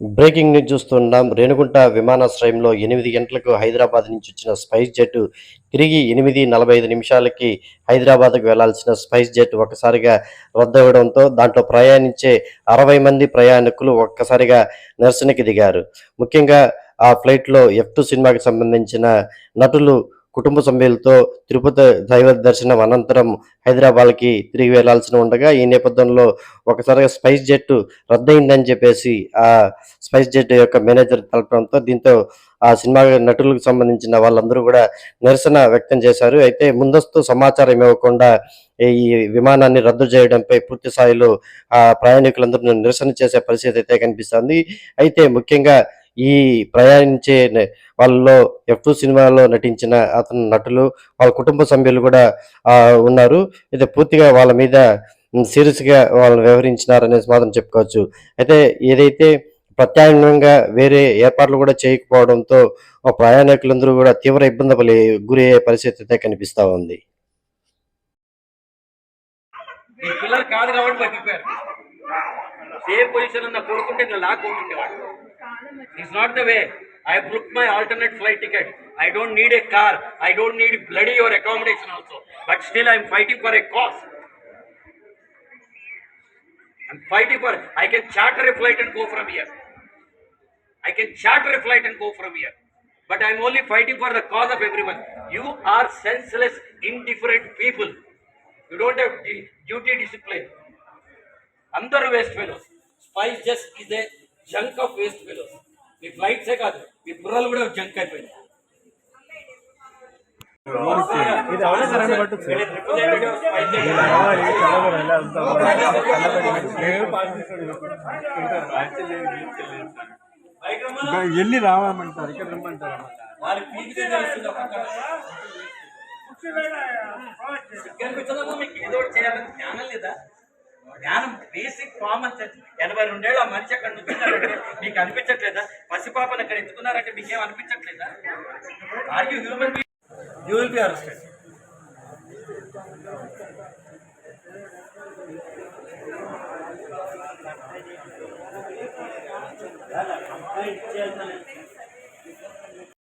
Breaking news చూస్తున్నాం. రేణుగుంట విమానాశ్రయంలో ఎనిమిది గంటలకు హైదరాబాద్ నుంచి వచ్చిన స్పైస్ జెట్ తిరిగి ఎనిమిది నలభై ఐదు నిమిషాలకి హైదరాబాద్కు వెళ్ళాల్సిన స్పైస్ జెట్ ఒక్కసారిగా రద్దవడంతో దాంట్లో ప్రయాణించే అరవై మంది ప్రయాణికులు ఒక్కసారిగా నిరసనకి దిగారు. ముఖ్యంగా ఆ ఫ్లైట్లో ఎఫ్ టూ సినిమాకి సంబంధించిన నటులు కుటుంబ సభ్యులతో తిరుపతి దైవ దర్శనం అనంతరం హైదరాబాద్కి తిరిగి వెళ్ళాల్సి ఉండగా ఈ నేపథ్యంలో ఒకసారిగా స్పైస్ జెట్ రద్దయిందని చెప్పేసి ఆ స్పైస్ జెట్ యొక్క మేనేజర్ తెలపడంతో దీంతో ఆ సినిమా నటులకు సంబంధించిన వాళ్ళందరూ కూడా నిరసన వ్యక్తం చేశారు. అయితే ముందస్తు సమాచారం ఇవ్వకుండా ఈ విమానాన్ని రద్దు చేయడంపై పూర్తి స్థాయిలో ఆ ప్రయాణికులందరూ నిరసన చేసే పరిస్థితి అయితే కనిపిస్తుంది. అయితే ముఖ్యంగా ఈ ప్రయాణించే వాళ్ళలో ఎఫ్ టూ సినిమాలో నటించిన అతని నటులు వాళ్ళ కుటుంబ సభ్యులు కూడా ఉన్నారు. అయితే పూర్తిగా వాళ్ళ మీద సీరియస్గా వాళ్ళని వ్యవహరించినారనేసి వ్యవహరించినారనే మాత్రం చెప్పుకోవచ్చు. అయితే ఏదైతే ప్రత్యామ్నాయంగా వేరే ఏర్పాట్లు కూడా చేయకపోవడంతో ప్రయాణికులందరూ కూడా తీవ్ర ఇబ్బంది పలి గురి అయ్యే పరిస్థితి అయితే కనిపిస్తూ ఉంది. కాదు కాబట్టి సేమ్ పొజిషన్ ఉన్న కొడుకుంటే లాక్కుంటుండేవాడు It's not the way. I booked my alternate flight ticket. I don't need a car. I don't need bloody your accommodation also. But still I'm fighting for a cause. I'm fighting for I can charter a flight and go from here. I can charter a flight and go from here. But I'm only fighting for the cause of everyone. You are senseless, indifferent people. You don't have duty discipline. Under West fellows. Just is a junk of waste fellows మీ ఫ్లైట్సే కాదు మీ బుర్రలు కూడా junk అయిపోయింది వెళ్ళి రావమంటారు ఇక్కడ రమ్మంటారు? చేయాలని జ్ఞానం లేదా? జ్ఞానం బేసిక్ కామన్ సెన్స్ ఎనభై రెండేళ్ళు ఆ మనిషి అక్కడ నుంచున్నారంటే మీకు అనిపించట్లేదా? పసిపాపను అక్కడ ఎత్తుకున్నారంటే మీకేం అనిపించట్లేదా? Are you human you will be arrested complaint చేయాలి